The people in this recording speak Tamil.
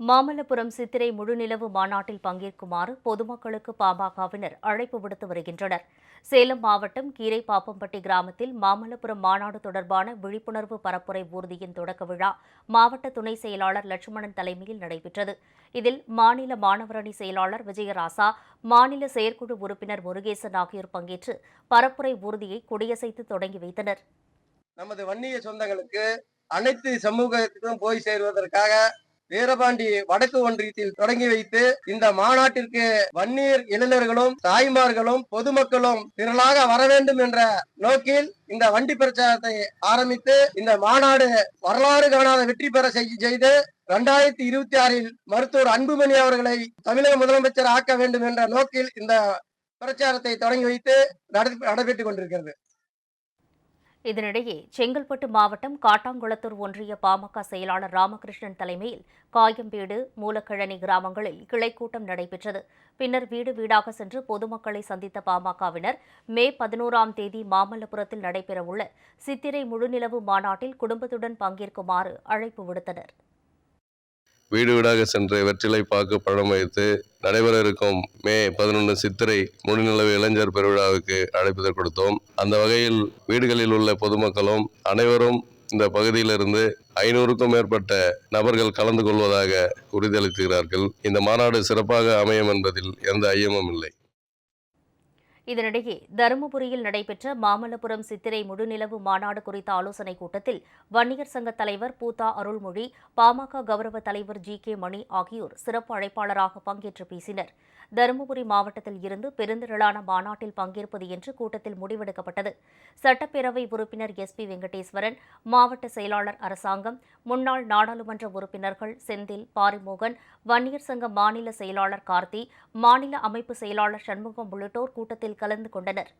மாமல்லபுரம் சித்திரை முழுநிலவு மாநாட்டில் பங்கேற்குமாறு பொதுமக்களுக்கு பாமகவினர் அழைப்பு விடுத்து வருகின்றனர். சேலம் மாவட்டம் கீரைப்பாப்பம்பட்டி கிராமத்தில் மாமல்லபுரம் மாநாடு தொடர்பான விழிப்புணர்வு பரப்புரை ஊர்தியின் தொடக்க விழா மாவட்ட துணை செயலாளர் லட்சுமணன் தலைமையில் நடைபெற்றது. இதில் மாநில மாணவரணி செயலாளர் விஜயராசா மாநில செயற்குழு உறுப்பினர் முருகேசன் ஆகியோர் பங்கேற்று பரப்புரை ஊர்தியை கொடியசைத்து தொடங்கி வைத்தனர். நமது வன்னிய சொந்தங்களுக்கு அனைத்து சமூகத்துக்கும் போய் சேர்வதற்காக வீரபாண்டி வடக்கு ஒன்றியத்தில் தொடங்கி வைத்து இந்த மாநாட்டிற்கு வன்னியர் இளைஞர்களும் தாய்மார்களும் பொதுமக்களும் திரளாக வர வேண்டும் என்ற நோக்கில் இந்த வண்டி பிரச்சாரத்தை ஆரம்பித்து இந்த மாநாடு வரலாறு காணாத வெற்றி பெற செய்து இரண்டாயிரத்தி இருபத்தி ஆறில் மருத்துவர் அன்புமணி அவர்களை தமிழக முதலமைச்சர் ஆக்க வேண்டும் என்ற நோக்கில் இந்த பிரச்சாரத்தை தொடங்கி வைத்து நட- நடைபெற்றுக் கொண்டிருக்கிறது. இதனிடையே செங்கல்பட்டு மாவட்டம் காட்டாங்குளத்தூர் ஒன்றிய பாமக செயலாளர் ராமகிருஷ்ணன் தலைமையில் காயம்பேடு மூலக்கிழனி கிராமங்களில் கிளைக்கூட்டம் நடைபெற்றது. பின்னர் வீடு வீடாக சென்று பொதுமக்களை சந்தித்த பாமகவினர் மே பதினோராம் தேதி மாமல்லபுரத்தில் நடைபெறவுள்ள சித்திரை முழுநிலவு மாநாட்டில் குடும்பத்துடன் பங்கேற்குமாறு அழைப்பு விடுத்தனர். வீடு வீடாக சென்று வெற்றிலை பாக்கு பழம் வைத்து நடைபெற இருக்கும் மே பதினொன்று சித்திரை முழுநிலவு இளைஞர் பெருவிழாவுக்கு அழைப்பு கொடுத்தோம். அந்த வகையில் வீடுகளில் உள்ள பொதுமக்களும் அனைவரும் இந்த பகுதியிலிருந்து ஐநூறுக்கும் மேற்பட்ட நபர்கள் கலந்து கொள்வதாக உறுதியளித்துகிறார்கள் இந்த மாநாடு சிறப்பாக அமையும் என்பதில் எந்த ஐயமும் இல்லை. இதனிடையே தருமபுரியில் நடைபெற்ற மாமல்லபுரம் சித்திரை முழுநிலவு மாநாடு குறித்த ஆலோசனைக் கூட்டத்தில் வன்னியர் சங்க தலைவர் பூதா அருள்மொழி பாமக கௌரவ தலைவர் ஜி கே மணி ஆகியோர் சிறப்பு அழைப்பாளராக பங்கேற்று பேசினர். தருமபுரி மாவட்டத்தில் இருந்து பெருந்திரளான மாநாட்டில் பங்கேற்பது என்று கூட்டத்தில் முடிவெடுக்கப்பட்டது. சட்டப்பேரவை உறுப்பினர் எஸ் பி வெங்கடேஸ்வரன் மாவட்ட செயலாளர் அரசாங்கம் முன்னாள் நாடாளுமன்ற உறுப்பினர்கள் செந்தில் பாரிமோகன் வன்னியர் சங்க மாநில செயலாளர் கார்த்தி மாநில அமைப்பு செயலாளர் சண்முகம் உள்ளிட்டோர் கூட்டத்தில் கலந்து கொண்டனர்.